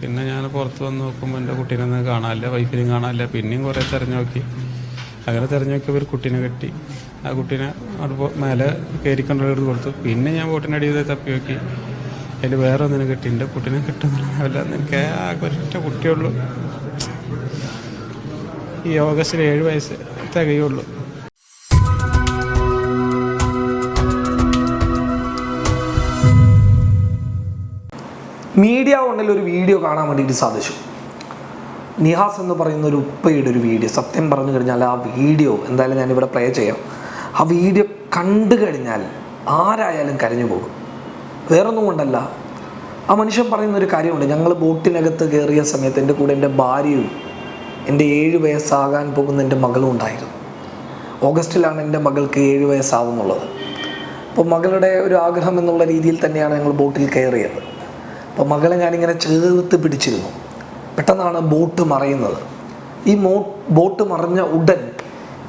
പിന്നെ ഞാൻ പുറത്ത് വന്ന് നോക്കുമ്പോൾ എന്റെ കുട്ടീനൊന്നും കാണാനില്ല വൈഫിനെയും കാണാനില്ല പിന്നെയും കുറേ തിരഞ്ഞു നോക്കി. അങ്ങനെ തിരഞ്ഞു നോക്കിയപ്പോൾ ഒരു കുട്ടീനെ കെട്ടി. ആ കുട്ടീനെ അവിടെ മേലെ കയറിക്കൊണ്ടുള്ള കൊടുത്തു. പിന്നെ ഞാൻ ബോട്ടിന്റെ അടിയിൽ തപ്പി നോക്കി. അതിൽ വേറെ ഒന്നിനെ കിട്ടി. എന്റെ കുട്ടീനെ കിട്ടുന്നില്ല എനിക്ക് ആ ഒരൊറ്റ കുട്ടിയുള്ളൂ ഈ ഓഗസ്റ്റിൽ ഏഴ് വയസ്സ് തികയുള്ളൂ. മീഡിയ ഒന്നിൽ ഒരു വീഡിയോ കാണാൻ വേണ്ടിയിട്ട് സാധിച്ചു. നിഹാസ് എന്ന് പറയുന്ന ഒരു ഉപ്പയുടെ ഒരു വീഡിയോ സത്യം പറഞ്ഞു കഴിഞ്ഞാൽ ആ വീഡിയോ എന്തായാലും ഞാനിവിടെ പ്ലേ ചെയ്യാം. ആ വീഡിയോ കണ്ടു കഴിഞ്ഞാൽ ആരായാലും കരഞ്ഞു പോകും. വേറൊന്നും കൊണ്ടല്ല. ആ മനുഷ്യൻ പറയുന്ന ഒരു കാര്യമുണ്ട് ഞങ്ങൾ ബോട്ടിനകത്ത് കയറിയ സമയത്ത് എന്റെ കൂടെ എന്റെ ഭാര്യയും എന്റെ ഏഴ് വയസ്സാകാൻ പോകുന്ന എന്റെ മകളും ഉണ്ടായിരുന്നു. ഓഗസ്റ്റിലാണ് എന്റെ മകൾക്ക് ഏഴ് വയസ്സാവുന്നുള്ളത്. അപ്പോൾ മകളുടെ ഒരു ആഗ്രഹം എന്നുള്ള രീതിയിൽ തന്നെയാണ് ഞങ്ങൾ ബോട്ടിൽ കയറിയത്. അപ്പോൾ മകളെ ഞാനിങ്ങനെ ചേർത്ത് പിടിച്ചിരുന്നു. പെട്ടെന്നാണ് ബോട്ട് മറയുന്നത്. ഈ മോ ബോട്ട് മറഞ്ഞ ഉടൻ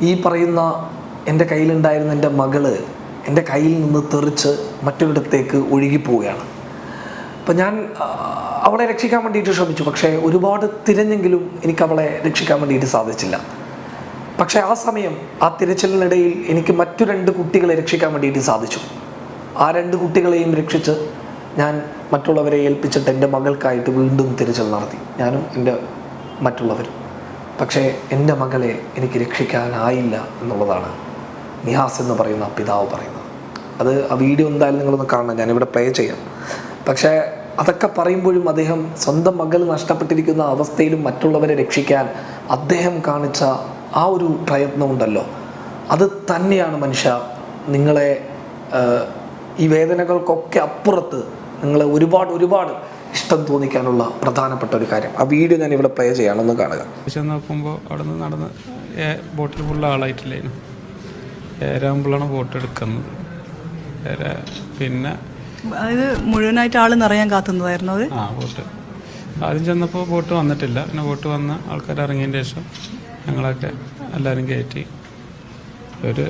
ഈ പറയുന്ന എന്റെ കയ്യിലുണ്ടായിരുന്ന എന്റെ മകൾ എന്റെ കയ്യിൽ നിന്ന് തെറിച്ച് മറ്റൊരിടത്തേക്ക് ഒഴുകിപ്പോവുകയാണ്. അപ്പം ഞാൻ അവളെ രക്ഷിക്കാൻ വേണ്ടിയിട്ട് ശ്രമിച്ചു. പക്ഷേ ഒരുപാട് തിരഞ്ഞെങ്കിലും എനിക്ക് അവളെ രക്ഷിക്കാൻ വേണ്ടിയിട്ട് സാധിച്ചില്ല. പക്ഷേ ആ സമയം ആ തിരച്ചിലിനിടയിൽ എനിക്ക് മറ്റു രണ്ട് കുട്ടികളെ രക്ഷിക്കാൻ വേണ്ടിയിട്ട് സാധിച്ചു. ആ രണ്ട് കുട്ടികളെയും രക്ഷിച്ച് ഞാൻ മറ്റുള്ളവരെ ഏൽപ്പിച്ചിട്ട് എന്റെ മകൾക്കായിട്ട് വീണ്ടും തിരിച്ചൽ നടത്തി. ഞാനും എന്റെ മറ്റുള്ളവരും. പക്ഷേ എന്റെ മകളെ എനിക്ക് രക്ഷിക്കാനായില്ല എന്നുള്ളതാണ് നിഹാസ് എന്ന് പറയുന്ന പിതാവ് പറയുന്നത്. അത് ആ വീഡിയോ എന്തായാലും നിങ്ങളൊന്ന് കാണണം. ഞാനിവിടെ പ്ലേ ചെയ്യാം. പക്ഷേ അതൊക്കെ പറയുമ്പോഴും അദ്ദേഹം സ്വന്തം മകൾ നഷ്ടപ്പെട്ടിരിക്കുന്ന അവസ്ഥയിലും മറ്റുള്ളവരെ രക്ഷിക്കാൻ അദ്ദേഹം കാണിച്ച ആ ഒരു പ്രയത്നമുണ്ടല്ലോ അത് തന്നെയാണ് മനുഷ്യ നിങ്ങളെ ഈ വേദനകൾക്കൊക്കെ അപ്പുറത്ത് നിങ്ങളെ ഒരുപാട് ഒരുപാട് ഇഷ്ടം തോന്നിക്കാനുള്ള പ്രധാനപ്പെട്ട ഒരു കാര്യം. ആ വീഡിയോ ഞാൻ ഇവിടെ പ്ലേ ചെയ്യാനൊന്ന് കാണുക. പക്ഷെ നോക്കുമ്പോൾ അവിടെ നിന്ന് നടന്ന് ബോട്ടിൽ ഫുള്ള ആളായിട്ടില്ലായിരുന്നു ഏരാകുമ്പോഴാണ് ബോട്ട് എടുക്കുന്നത്. പിന്നെ അതായത് മുഴുവനായിട്ട് ആൾ നിറയാൻ കാത്തുന്നതായിരുന്നു അത്? ആ ബോട്ട് ആദ്യം ചെന്നപ്പോൾ ബോട്ട് വന്നിട്ടില്ല. പിന്നെ ബോട്ട് വന്ന് ആൾക്കാർ ഇറങ്ങിയതിന് ശേഷം ഞങ്ങളൊക്കെ എല്ലാവരും കയറ്റി ഒരു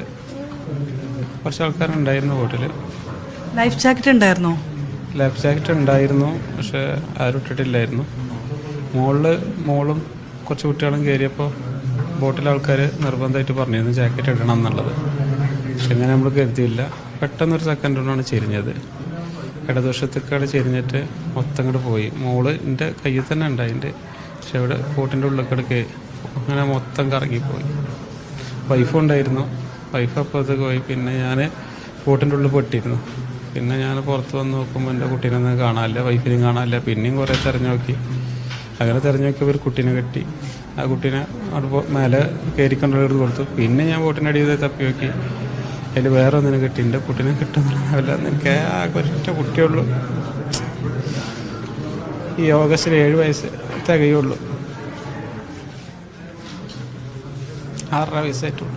കുറച്ച് ആൾക്കാരുണ്ടായിരുന്നു ബോട്ടിൽ ലൈഫ് ജാക്കറ്റ് ഉണ്ടായിരുന്നോ? ലൈഫ് ജാക്കറ്റ് ഉണ്ടായിരുന്നു പക്ഷെ ആരും ഇട്ടിട്ടില്ലായിരുന്നു. മുകളിൽ മോളും കുറച്ച് കുട്ടികളും കയറിയപ്പോൾ ബോട്ടിലെ ആൾക്കാർ നിർബന്ധമായിട്ട് പറഞ്ഞിരുന്നു ജാക്കറ്റ് ഇടണം എന്നുള്ളത്. പക്ഷെ ഇങ്ങനെ നമ്മൾ കരുതിയില്ല. പെട്ടെന്നൊരു സെക്കൻഡ് കൊണ്ടാണ് ചെരിഞ്ഞത്. ഇടതുവശത്തേക്കാട് ചെരിഞ്ഞിട്ട് മൊത്തം ഇങ്ങോട്ട് പോയി. മോൾ എന്റെ കയ്യിൽ തന്നെ ഉണ്ടായിന്റെ പക്ഷെ അവിടെ ബോട്ടിന്റെ ഉള്ളിലേക്ക് കേ അങ്ങനെ മൊത്തം കറങ്ങിപ്പോയി. വൈഫും ഉണ്ടായിരുന്നു. വൈഫ് അപ്പോഴത്തേക്ക് പോയി. പിന്നെ ഞാൻ ബോട്ടിന്റെ ഉള്ളിൽ പെട്ടിരുന്നു. പിന്നെ ഞാൻ പുറത്ത് വന്ന് നോക്കുമ്പോൾ എന്റെ കുട്ടീനൊന്നും കാണാനില്ല വൈഫിനെയും കാണാനില്ല പിന്നെയും കുറേ തെരഞ്ഞു നോക്കി. അങ്ങനെ തെരഞ്ഞു നോക്കിയപ്പോൾ ഒരു കുട്ടീനെ കെട്ടി. ആ കുട്ടീനെ അവിടെ മേലെ കയറിക്കൊണ്ടുള്ള കൊടുത്തു. പിന്നെ ഞാൻ ബോട്ടിന്റെ അടിയിൽ തപ്പി നോക്കി. അതിൽ വേറെ ഒന്നിനെ കെട്ടി. എന്റെ കുട്ടീനെ കിട്ടുന്നില്ല എനിക്ക് ആ ഒറ്റ കുട്ടിയുള്ളൂ ഈ ഓഗസ്റ്റിൽ ഏഴ് വയസ്സ് തികയുള്ളൂ. ആറര വയസ്സായിട്ടുള്ളൂ.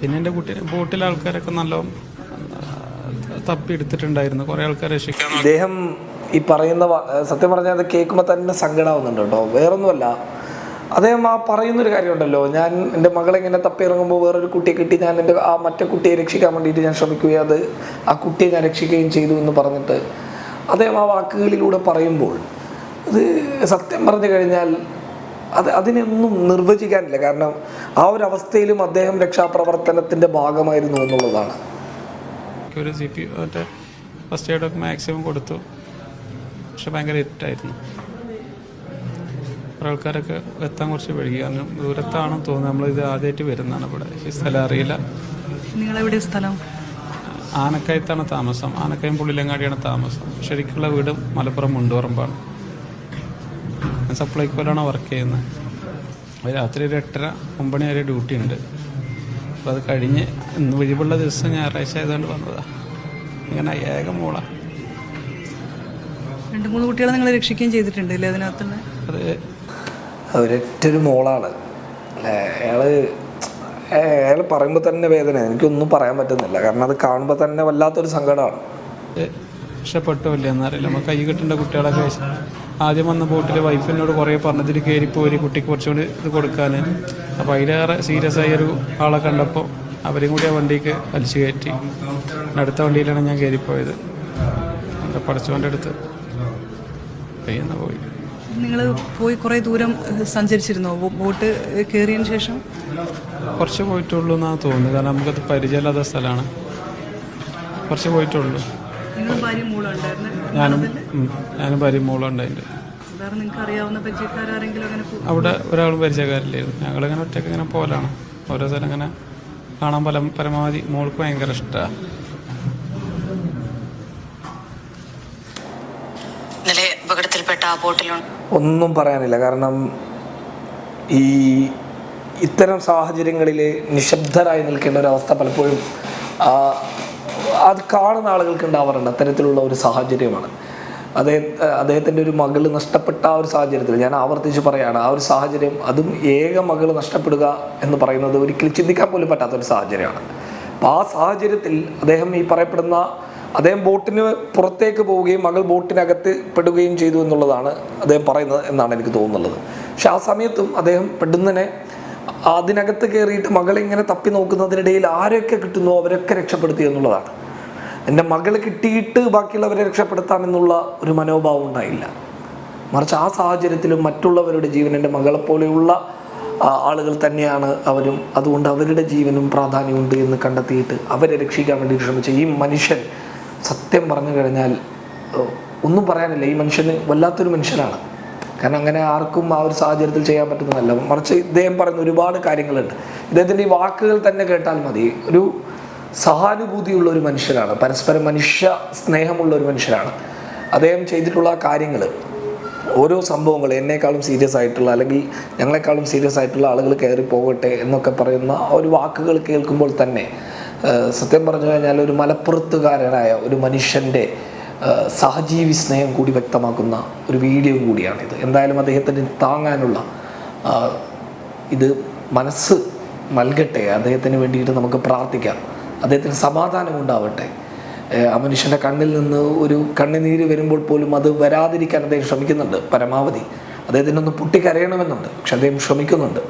പിന്നെ എന്റെ കുട്ടി ബോട്ടിലെ ആൾക്കാരൊക്കെ നല്ല തപ്പി എടുത്തിട്ടുണ്ടായിരുന്നു കുറേ ആൾക്കാരെ രക്ഷിക്കാൻ അദ്ദേഹം ഈ പറയുന്ന സത്യം പറഞ്ഞാൽ അത് കേൾക്കുമ്പോൾ തന്നെ സങ്കടമാവുന്നുണ്ട് കേട്ടോ. വേറൊന്നുമല്ല. അദ്ദേഹം ആ പറയുന്നൊരു കാര്യമുണ്ടല്ലോ. ഞാൻ എന്റെ മകളെ ഇങ്ങനെ തപ്പി ഇറങ്ങുമ്പോൾ വേറൊരു കുട്ടിയെ കിട്ടി ഞാൻ എന്റെ ആ മറ്റേ കുട്ടിയെ രക്ഷിക്കാൻ വേണ്ടിയിട്ട് ഞാൻ ശ്രമിക്കുകയും അത് ആ കുട്ടിയെ ഞാൻ രക്ഷിക്കുകയും ചെയ്തു എന്ന് പറഞ്ഞിട്ട് അദ്ദേഹം ആ വാക്കുകളിലൂടെ പറയുമ്പോൾ അത് സത്യം പറഞ്ഞു കഴിഞ്ഞാൽ അത് അതിനൊന്നും നിർവചിക്കാനില്ല. കാരണം ആ ഒരു അവസ്ഥയിലും അദ്ദേഹം രക്ഷാപ്രവർത്തനത്തിന്റെ ഭാഗമായിരുന്നു എന്നുള്ളതാണ്. ഒരു സി പി മറ്റേ ഫസ്റ്റ് എയ്ഡൊക്കെ മാക്സിമം കൊടുത്തു. പക്ഷെ ഭയങ്കര ഇരുട്ടായിരുന്നു. ആൾക്കാരൊക്കെ എത്താൻ കുറച്ച് വഴുകി കാരണം ദൂരത്താണെന്ന് തോന്നുന്നു. നമ്മളിത് ആദ്യമായിട്ട് വരുന്നതാണ് ഇവിടെ. ഈ സ്ഥലം അറിയില്ല. നിങ്ങളെവിടെ സ്ഥലം? ആനക്കയത്താണ് താമസം. ആനക്കയം പുള്ളിലങ്ങാടിയാണ് താമസം. ശരിക്കുള്ള വീടും മലപ്പുറം മുണ്ടുപറമ്പാണ് ഞാൻ സപ്ലൈക്കോയിലാണ് വർക്ക് ചെയ്യുന്നത്. അത് രാത്രി ഒരു എട്ടര ഒമ്പണി വരെ ഡ്യൂട്ടി ഉണ്ട്. അപ്പോൾ അത് കഴിഞ്ഞ് ഇന്ന് ഒഴിവുള്ള ദിവസം ഞായറാഴ്ച ആയതുകൊണ്ട് വന്നതാണ് ഇങ്ങനെ ഏക മൂള. രണ്ട് മൂന്ന് കുട്ടികളെ നിങ്ങൾ രക്ഷിക്കുകയും ചെയ്തിട്ടുണ്ട് അല്ലേ അതിനകത്ത് അത് ഒരൊറ്റൊരു മോളാണ്. അല്ലേ അയാൾ അയാൾ പറയുമ്പോൾ തന്നെ വേദന. എനിക്കൊന്നും പറയാൻ പറ്റുന്നില്ല. കാരണം അത് കാണുമ്പോൾ തന്നെ വല്ലാത്തൊരു സങ്കടമാണ്. ഇഷ്ടപ്പെട്ടോ ഇല്ല എന്നറിയില്ല നമ്മൾ കൈ കിട്ടേണ്ട കുട്ടികളൊക്കെ ആദ്യം വന്ന ബോട്ടിൽ വൈഫിനോട് കുറേ പറഞ്ഞതിൽ കയറിപ്പോയി കുട്ടിക്ക് കുറച്ചുകൂടി ഇത് കൊടുക്കാൻ അപ്പോൾ അതിലേറെ സീരിയസ് ആയ ഒരു ആളെ കണ്ടപ്പോൾ അവരും കൂടി ആ വണ്ടിക്ക് വലിച്ചു കയറ്റി. അടുത്ത വണ്ടിയിലാണ് ഞാൻ കയറിപ്പോയത് എന്റെ പഠിച്ചവന്റെ അടുത്ത് കയ്യുന്ന പോയി. നിങ്ങൾ പോയി കുറേ ദൂരം സഞ്ചരിച്ചിരുന്നോ? ബോട്ട് കയറിയതിന് ശേഷം? കുറച്ച് പോയിട്ടുള്ളൂ എന്നാണ് തോന്നുന്നത്. കാരണം നമുക്കത് പരിചയമില്ലാത്ത സ്ഥലമാണ്. കുറച്ച് പോയിട്ടുള്ളൂ. നിങ്ങൾ ഭാര്യ മൂളുണ്ടായിരുന്നു ഞാനും ഞാനും ഭാര്യ മോളുണ്ട് അതിന്റെ. നിങ്ങൾക്ക് അറിയാവുന്ന പരിചയക്കാരെങ്കിലും അങ്ങനെ അവിടെ ഒരാളും പരിചയക്കാരില്ലായിരുന്നു. ഞങ്ങളിങ്ങനെ ഒറ്റയ്ക്ക് ഇങ്ങനെ പോലാണ്. ഓരോ സ്ഥലം ഇങ്ങനെ കാണാൻ പല പരമാവധി മോൾക്ക് ഭയങ്കര ഇഷ്ടമാണ് ഇന്നലെ അപകടത്തിൽപ്പെട്ട ആ ബോട്ടിലുണ്ട്. ഒന്നും പറയാനില്ല. കാരണം ഈ ഇത്തരം സാഹചര്യങ്ങളിൽ നിശബ്ദരായി നിൽക്കേണ്ട ഒരു അവസ്ഥ പലപ്പോഴും ആ, അത് കാണുന്ന ആളുകൾക്ക് ഉണ്ടാവാറുണ്ട് അത്തരത്തിലുള്ള ഒരു സാഹചര്യമാണ്. അദ്ദേഹം അദ്ദേഹത്തിന്റെ ഒരു മകൾ നഷ്ടപ്പെട്ട ആ ഒരു സാഹചര്യത്തിൽ ഞാൻ ആവർത്തിച്ച് പറയുകയാണ് ആ ഒരു സാഹചര്യം അതും ഏക മകൾ നഷ്ടപ്പെടുക എന്ന് പറയുന്നത് ഒരിക്കലും ചിന്തിക്കാൻ പോലും പറ്റാത്ത ഒരു സാഹചര്യമാണ്. അപ്പോൾ ആ സാഹചര്യത്തിൽ അദ്ദേഹം ഈ പറയപ്പെടുന്ന അദ്ദേഹം ബോട്ടിന് പുറത്തേക്ക് പോവുകയും മകൾ ബോട്ടിനകത്ത് പെടുകയും ചെയ്തു എന്നുള്ളതാണ് അദ്ദേഹം പറയുന്നത് എന്നാണ് എനിക്ക് തോന്നുന്നത്. പക്ഷെ ആ സമയത്തും അദ്ദേഹം പെടുന്നതിനെ അതിനകത്ത് കയറിയിട്ട് മകളെ ഇങ്ങനെ തപ്പി നോക്കുന്നതിനിടയിൽ ആരൊക്കെ കിട്ടുന്നു അവരൊക്കെ രക്ഷപ്പെടുത്തി എന്നുള്ളതാണ്. എന്റെ മകൾ കിട്ടിയിട്ട് ബാക്കിയുള്ളവരെ രക്ഷപ്പെടുത്താമെന്നുള്ള ഒരു മനോഭാവം ഉണ്ടായില്ല. മറിച്ച് ആ സാഹചര്യത്തിലും മറ്റുള്ളവരുടെ ജീവൻ എന്റെ മകളെപ്പോലെയുള്ള ആളുകൾ തന്നെയാണ് അവരും. അതുകൊണ്ട് അവരുടെ ജീവനും പ്രാധാന്യമുണ്ട് എന്ന് കണ്ടെത്തിയിട്ട് അവരെ രക്ഷിക്കാൻ വേണ്ടി ശ്രമിച്ച ഈ മനുഷ്യൻ സത്യം പറഞ്ഞു കഴിഞ്ഞാൽ ഒന്നും പറയാനില്ല. ഈ മനുഷ്യന് വല്ലാത്തൊരു മനുഷ്യനാണ്. കാരണം അങ്ങനെ ആർക്കും ആ ഒരു സാഹചര്യത്തിൽ ചെയ്യാൻ പറ്റുന്നതല്ല. മറിച്ച് ഇദ്ദേഹം പറയുന്ന ഒരുപാട് കാര്യങ്ങളുണ്ട്. ഇദ്ദേഹത്തിന്റെ ഈ വാക്കുകൾ തന്നെ കേട്ടാൽ മതി. ഒരു സഹാനുഭൂതിയുള്ള ഒരു മനുഷ്യനാണ്. പരസ്പരം മനുഷ്യ സ്നേഹമുള്ള ഒരു മനുഷ്യനാണ്. അദ്ദേഹം ചെയ്തിട്ടുള്ള കാര്യങ്ങൾ ഓരോ സംഭവങ്ങൾ എന്നെക്കാളും സീരിയസ് ആയിട്ടുള്ള അല്ലെങ്കിൽ ഞങ്ങളെക്കാളും സീരിയസ് ആയിട്ടുള്ള ആളുകൾ കയറി പോകട്ടെ എന്നൊക്കെ പറയുന്ന ഒരു വാക്കുകൾ കേൾക്കുമ്പോൾ തന്നെ സത്യം പറഞ്ഞു കഴിഞ്ഞാൽ ഒരു മലപ്പുറത്തുകാരനായ ഒരു മനുഷ്യന്റെ സഹജീവി സ്നേഹം കൂടി വ്യക്തമാക്കുന്ന ഒരു വീഡിയോ കൂടിയാണിത്. എന്തായാലും അദ്ദേഹത്തിന് താങ്ങാനുള്ള ഇത് മനസ്സ് നൽകട്ടെ. അദ്ദേഹത്തിന് വേണ്ടിയിട്ട് നമുക്ക് പ്രാർത്ഥിക്കാം. അദ്ദേഹത്തിന് സമാധാനം ഉണ്ടാവട്ടെ. ആ മനുഷ്യന്റെ കണ്ണിൽ നിന്ന് ഒരു കണ്ണുനീര് വരുമ്പോൾ പോലും അത് വരാതിരിക്കാൻ അദ്ദേഹം ശ്രമിക്കുന്നുണ്ട് പരമാവധി. അദ്ദേഹത്തിനൊന്ന് പൊട്ടിക്കരയണമെന്നുണ്ട് പക്ഷെ അദ്ദേഹം ശ്രമിക്കുന്നുണ്ട്.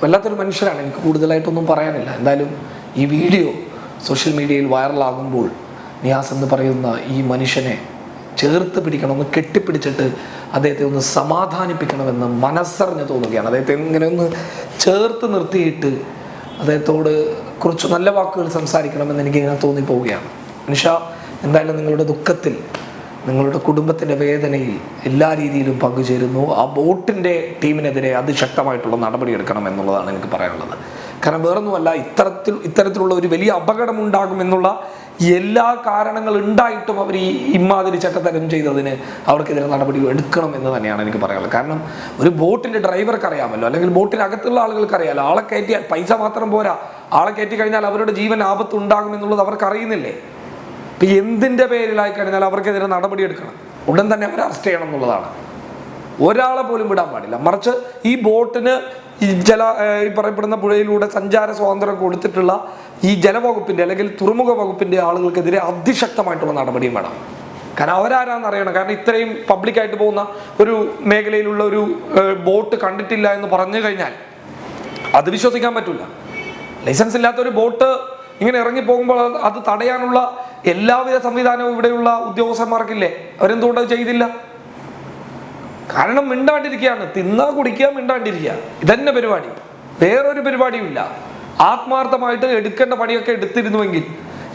വല്ലാത്തൊരു മനുഷ്യരാണ് എനിക്ക് കൂടുതലായിട്ടൊന്നും പറയാനില്ല. എന്തായാലും ഈ വീഡിയോ സോഷ്യൽ മീഡിയയിൽ വൈറലാകുമ്പോൾ നിയാസ് എന്ന് പറയുന്ന ഈ മനുഷ്യനെ ചേർത്ത് പിടിക്കണം ഒന്ന് കെട്ടിപ്പിടിച്ചിട്ട് അദ്ദേഹത്തെ ഒന്ന് സമാധാനിപ്പിക്കണമെന്ന് മനസ്സറിഞ്ഞ് തോന്നുകയാണ്. അദ്ദേഹത്തെ ഇങ്ങനെ ഒന്ന് ചേർത്ത് നിർത്തിയിട്ട് അദ്ദേഹത്തോട് കുറച്ച് നല്ല വാക്കുകൾ സംസാരിക്കണമെന്ന് എനിക്ക് ഇങ്ങനെ തോന്നിപ്പോവുകയാണ്. നിഷ എന്തായാലും നിങ്ങളുടെ ദുഃഖത്തിൽ നിങ്ങളുടെ കുടുംബത്തിന്റെ വേദനയിൽ എല്ലാ രീതിയിലും പങ്കുചേരുന്നു. ആ ബോട്ടിന്റെ ടീമിനെതിരെ അതിശക്തമായിട്ടുള്ള നടപടി എടുക്കണം എന്നുള്ളതാണ് എനിക്ക് പറയാനുള്ളത്. കാരണം വേറൊന്നുമല്ല ഇത്തരത്തിൽ ഇത്തരത്തിലുള്ള ഒരു വലിയ അപകടം ഉണ്ടാകുമെന്നുള്ള എല്ലാ കാരണങ്ങൾ ഉണ്ടായിട്ടും അവർ ഈ ഇമാതിരി ചട്ടത്തരം ചെയ്തതിന് അവർക്കെതിരെ നടപടി എടുക്കണം എന്ന് തന്നെയാണ് എനിക്ക് പറയാനുള്ളത്. കാരണം ഒരു ബോട്ടിന്റെ ഡ്രൈവർക്ക് അറിയാമല്ലോ അല്ലെങ്കിൽ ബോട്ടിനകത്തുള്ള ആളുകൾക്ക് അറിയാമല്ലോ ആളെ കയറ്റിയാൽ പൈസ മാത്രം പോരാ. ആളെ കയറ്റി കഴിഞ്ഞാൽ അവരുടെ ജീവൻ ആപത്ത് ഉണ്ടാകും എന്നുള്ളത് അവർക്ക് അറിയുന്നില്ലേ ഇപ്പം എന്തിന്റെ പേരിലായി കഴിഞ്ഞാൽ അവർക്കെതിരെ നടപടി എടുക്കണം? ഉടൻ തന്നെ അവരെ അറസ്റ്റ് ചെയ്യണം എന്നുള്ളതാണ്. ഒരാളെ പോലും വിടാൻ പാടില്ല. മറിച്ച് ഈ ബോട്ടിന് ഈ ജല ഈ പറയപ്പെടുന്ന പുഴയിലൂടെ സഞ്ചാര സ്വാതന്ത്ര്യം കൊടുത്തിട്ടുള്ള ഈ ജലവകുപ്പിന്റെ അല്ലെങ്കിൽ തുറമുഖ വകുപ്പിന്റെ ആളുകൾക്കെതിരെ അതിശക്തമായിട്ടുള്ള നടപടിയും വേണം. കാരണം അവരാരാന്ന് അറിയണം. കാരണം ഇത്രയും പബ്ലിക്കായിട്ട് പോകുന്ന ഒരു മേഖലയിലുള്ള ഒരു ബോട്ട് കണ്ടിട്ടില്ല എന്ന് പറഞ്ഞു കഴിഞ്ഞാൽ അത് വിശ്വസിക്കാൻ പറ്റില്ല ലൈസൻസ് ഇല്ലാത്ത ഒരു ബോട്ട് ഇങ്ങനെ ഇറങ്ങി പോകുമ്പോൾ അത് തടയാനുള്ള എല്ലാവിധ സംവിധാനവും ഇവിടെയുള്ള ഉദ്യോഗസ്ഥന്മാർക്കില്ലേ? അവരെന്തുകൊണ്ട് അത് ചെയ്തില്ല? കാരണം മിണ്ടാണ്ടിരിക്കുകയാണ്. തിന്നാ കുടിക്കുക മിണ്ടാണ്ടിരിക്കുക. ഇതന്നെ പരിപാടി. വേറൊരു പരിപാടിയുമില്ല. ആത്മാർത്ഥമായിട്ട് എടുക്കേണ്ട പണിയൊക്കെ എടുത്തിരുന്നുവെങ്കിൽ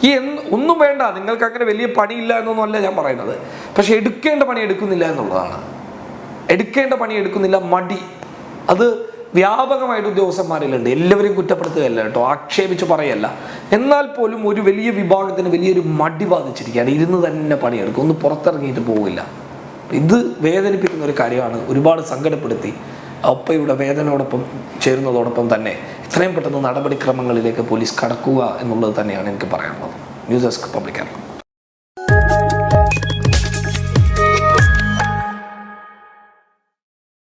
ഈ ഒന്നും വേണ്ട. നിങ്ങൾക്ക് അങ്ങനെ വലിയ പണിയില്ല എന്നൊന്നും അല്ല ഞാൻ പറയുന്നത്. പക്ഷെ എടുക്കേണ്ട പണി എടുക്കുന്നില്ല എന്നുള്ളതാണ്. എടുക്കേണ്ട പണി എടുക്കുന്നില്ല മടി. അത് വ്യാപകമായിട്ട് ഉദ്യോഗസ്ഥന്മാരിലുണ്ട്. എല്ലാവരെയും കുറ്റപ്പെടുത്തുകയല്ല കേട്ടോ. ആക്ഷേപിച്ച് പറയല്ല. എന്നാൽ പോലും ഒരു വലിയ വിഭാഗത്തിന് വലിയൊരു മടി ബാധിച്ചിരിക്കുകയാണ്. ഇരുന്ന് തന്നെ പണിയെടുക്കും. ഒന്ന് പുറത്തിറങ്ങിയിട്ട് പോവില്ല. ഇത് വേദനിപ്പിക്കുന്ന ഒരു കാര്യമാണ്. ഒരുപാട് സങ്കടപ്പെടുത്തി അപ്പയുടെ വേദനയോടൊപ്പം ചേരുന്നതോടൊപ്പം തന്നെ എത്രയും പെട്ടെന്ന് നടപടിക്രമങ്ങളിലേക്ക് പോലീസ് കടക്കുക എന്നുള്ളത് തന്നെയാണ് എനിക്ക് പറയാനുള്ളത്. News desk public